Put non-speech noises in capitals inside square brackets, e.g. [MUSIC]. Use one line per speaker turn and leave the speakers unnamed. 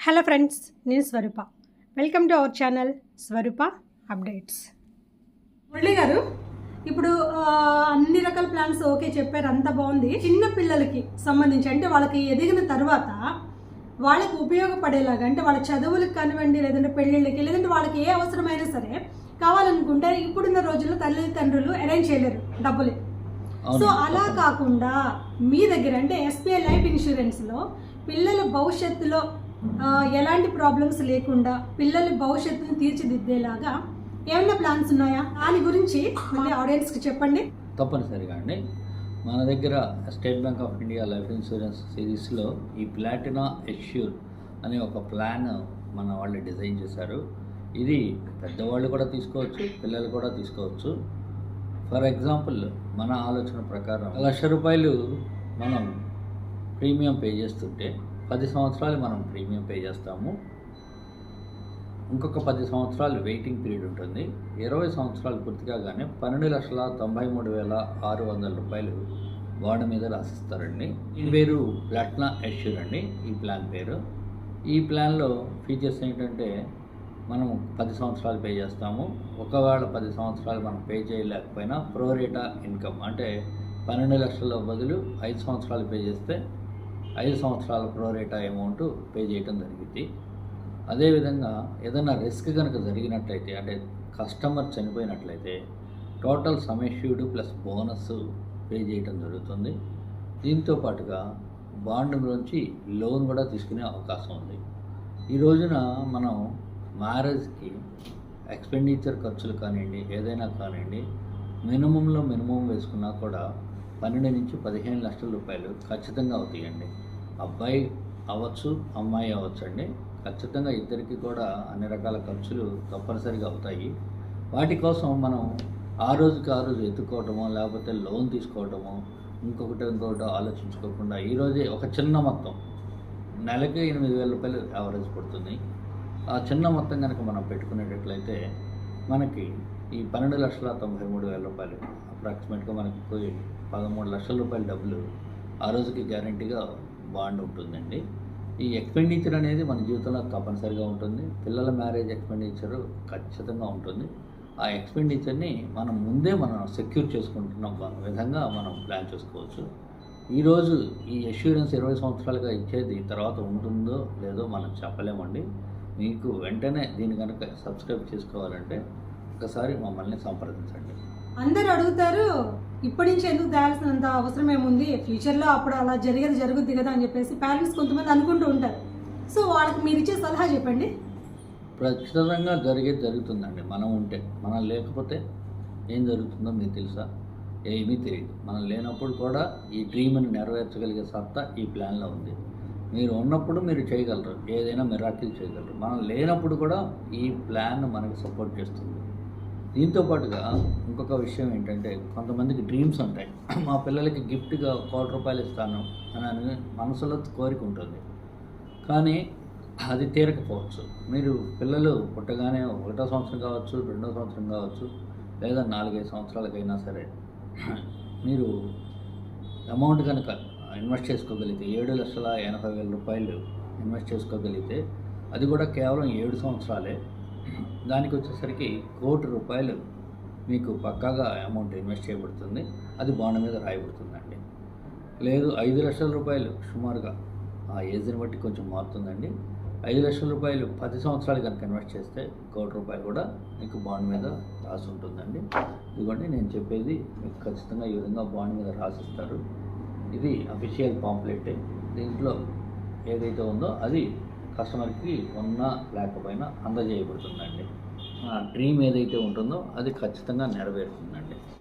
Hello friends నేను Swarupa. Welcome to our channel Swarupa updates Murali garu ఇప్పుడు అన్ని రకాల ప్లాన్స్ ఓకే చెప్పారు అంత బాగుంది. చిన్న పిల్లలకి సంబంధించి అంటే వాళ్ళకి ఎదిగిన తర్వాత వాళ్ళకి ఉపయోగపడేలాగా అంటే వాళ్ళ చదువులకు కానివ్వండి లేదంటే పెళ్ళిళ్ళకి లేదంటే వాళ్ళకి ఏ అవసరమైనా సరే కావాలనుకుంటే ఇప్పుడున్న రోజుల్లో తల్లిదండ్రులు అరేంజ్ చేయలేరు డబ్బులు. సో అలా కాకుండా మీ దగ్గర అంటే ఎస్బీఐ లైఫ్ ఇన్సూరెన్స్లో పిల్లల భవిష్యత్తులో ఎలాంటి ప్రాబ్లమ్స్ లేకుండా పిల్లల భవిష్యత్తును తీర్చిదిద్దేలాగా ఏమైనా ప్లాన్స్ ఉన్నాయా? దాని గురించి మళ్ళీ ఆడియన్స్కి చెప్పండి.
తప్పనిసరిగా అండి. మన దగ్గర State Bank of India life insurance సిరీస్లో ఈ ప్లాటినా ఎష్యూర్ అనే ఒక ప్లాన్ మన వాళ్ళు డిజైన్ చేశారు. ఇది పెద్దవాళ్ళు కూడా తీసుకోవచ్చు పిల్లలు కూడా తీసుకోవచ్చు. ఫర్ ఎగ్జాంపుల్ మన ఆలోచన ప్రకారం లక్ష రూపాయలు మనం ప్రీమియం పే చేస్తుంటే పది సంవత్సరాలు మనం ప్రీమియం పే చేస్తాము. ఇంకొక పది సంవత్సరాలు వెయిటింగ్ పీరియడ్ ఉంటుంది. ఇరవై సంవత్సరాలు పూర్తి కాగానే పన్నెండు లక్షల తొంభై మూడు వేల ఆరు వందల రూపాయలు బాండ్ మీద రాసిస్తారండి. ఈ పేరు ప్లాట్నా ఎష్యూర్ అండి ఈ ప్లాన్ పేరు. ఈ ప్లాన్లో ఫీచర్స్ ఏంటంటే మనం పది సంవత్సరాలు పే చేస్తాము. ఒకవేళ పది సంవత్సరాలు మనం పే చేయలేకపోయినా ప్రోరేటా ఇన్కమ్ అంటే పన్నెండు లక్షల బదులు ఐదు సంవత్సరాలు పే చేస్తే ఐదు సంవత్సరాల ప్రోరేటా అమౌంట్ పే చేయటం జరిగింది. అదేవిధంగా ఏదైనా రిస్క్ కనుక జరిగినట్లయితే అంటే customer చనిపోయినట్లయితే total sum assured plus bonus pay చేయటం జరుగుతుంది. దీంతో పాటుగా బాండ్ నుంచి లోన్ కూడా తీసుకునే అవకాశం ఉంది. ఈ రోజున మనం మ్యారేజ్కి ఎక్స్పెండిచర్ ఖర్చులు కానివ్వండి ఏదైనా కానివ్వండి మినిమంలో మినిమం వేసుకున్నా కూడా పన్నెండు నుంచి పదిహేను లక్షల రూపాయలు ఖచ్చితంగా అవుతాయండి. అబ్బాయి అవ్వచ్చు అమ్మాయి అవ్వచ్చు అండి. ఖచ్చితంగా ఇద్దరికి కూడా అన్ని రకాల ఖర్చులు తప్పనిసరిగా అవుతాయి. వాటి కోసం మనం ఆ రోజుకి ఆ రోజు ఎత్తుకోవటమో లేకపోతే లోన్ తీసుకోవటమో ఇంకొకటి ఇంకొకటి ఆలోచించుకోకుండా ఈరోజే ఒక చిన్న మొత్తం నెలకి ఎనిమిది వేల రూపాయలు యావరేజ్ పడుతుంది. ఆ చిన్న మొత్తం కనుక మనం పెట్టుకునేటట్లయితే మనకి ఈ పన్నెండు లక్షల తొంభై మూడు వేల రూపాయలు అప్రాక్సిమేట్గా మనకి పోయి పదమూడు లక్షల రూపాయల డబ్బులు ఆ రోజుకి గ్యారంటీగా బాండ్ ఉంటుందండి. ఈ ఎక్స్పెండిచర్ అనేది మన జీవితంలో తప్పనిసరిగా ఉంటుంది. పిల్లల మ్యారేజ్ ఎక్స్పెండిచర్ ఖచ్చితంగా ఉంటుంది. ఆ ఎక్స్పెండిచర్ని మనం ముందే మనం సెక్యూర్ చేసుకుంటున్న. విధంగా మనం ప్లాన్ చేసుకోవచ్చు. ఈరోజు ఈ అష్యూరెన్స్ ఇరవై సంవత్సరాలుగా ఇచ్చేది తర్వాత ఉంటుందో లేదో మనం చెప్పలేమండి. మీకు వెంటనే దీన్ని కనుక సబ్స్క్రైబ్ చేసుకోవాలంటే ఒకసారి మమ్మల్ని సంప్రదించండి.
అందరు అడుగుతారు ఇప్పటి నుంచి ఎందుకు తేయాల్సినంత అవసరం ఏముంది ఫ్యూచర్లో అప్పుడు అలా జరిగేది జరుగుద్ది కదా అని చెప్పేసి పేరెంట్స్ కొంతమంది అనుకుంటూ ఉంటారు. సో వాళ్ళకి మీరు ఇచ్చే సలహా చెప్పండి.
ఖచ్చితంగా జరిగేది జరుగుతుందండి. మనం ఉంటే మనం లేకపోతే ఏం జరుగుతుందో మీకు తెలుసా? ఏమీ తెలియదు. మనం లేనప్పుడు కూడా ఈ డ్రీమ్ని నెరవేర్చగలిగే సత్తా ఈ ప్లాన్లో ఉంది. మీరు ఉన్నప్పుడు మీరు చేయగలరు. ఏదైనా మిరాకిల్ చేయగలరు. మనం లేనప్పుడు కూడా ఈ ప్లాన్ మనకు సపోర్ట్ చేస్తుంది. దీంతో పాటుగా ఇంకొక విషయం ఏంటంటే కొంతమందికి డ్రీమ్స్ ఉంటాయి. [CLEARS THROAT] మా పిల్లలకి గిఫ్ట్గా కోటి రూపాయలు ఇస్తాను అని మనసులో కోరిక ఉంటుంది. కానీ అది తీరకపోవచ్చు. మీరు పిల్లలు పుట్టగానే ఒకటో సంవత్సరం కావచ్చు రెండో సంవత్సరం కావచ్చు లేదా నాలుగైదు సంవత్సరాలకైనా సరే [CLEARS THROAT] మీరు అమౌంట్ కనుక ఇన్వెస్ట్ చేసుకోగలిగితే ఏడు లక్షల ఎనభై వేల రూపాయలు ఇన్వెస్ట్ చేసుకోగలిగితే అది కూడా కేవలం ఏడు సంవత్సరాలే. దానికి వచ్చేసరికి కోటి రూపాయలు మీకు పక్కాగా అమౌంట్ ఇన్వెస్ట్ చేయబడుతుంది. అది బాండ్ మీద రాయబడుతుందండి. లేదు ఐదు లక్షల రూపాయలు సుమారుగా ఆ ఏజ్ని బట్టి కొంచెం మారుతుందండి. ఐదు లక్షల రూపాయలు పది సంవత్సరాలు కనుక ఇన్వెస్ట్ చేస్తే కోటి రూపాయలు కూడా మీకు బాండ్ మీద రాసి ఉంటుందండి. ఇదిగోండి నేను చెప్పేది మీకు ఖచ్చితంగా ఈ విధంగా బాండ్ మీద రాసిస్తారు. ఇది అఫీషియల్ పాంప్లెట్. దీంట్లో ఏదైతే ఉందో అది కస్టమర్కి ఉన్నా లేకపోయినా అందజేయబడుతుందండి. డ్రీమ్ ఏదైతే ఉంటుందో అది ఖచ్చితంగా నెరవేరుతుందండి.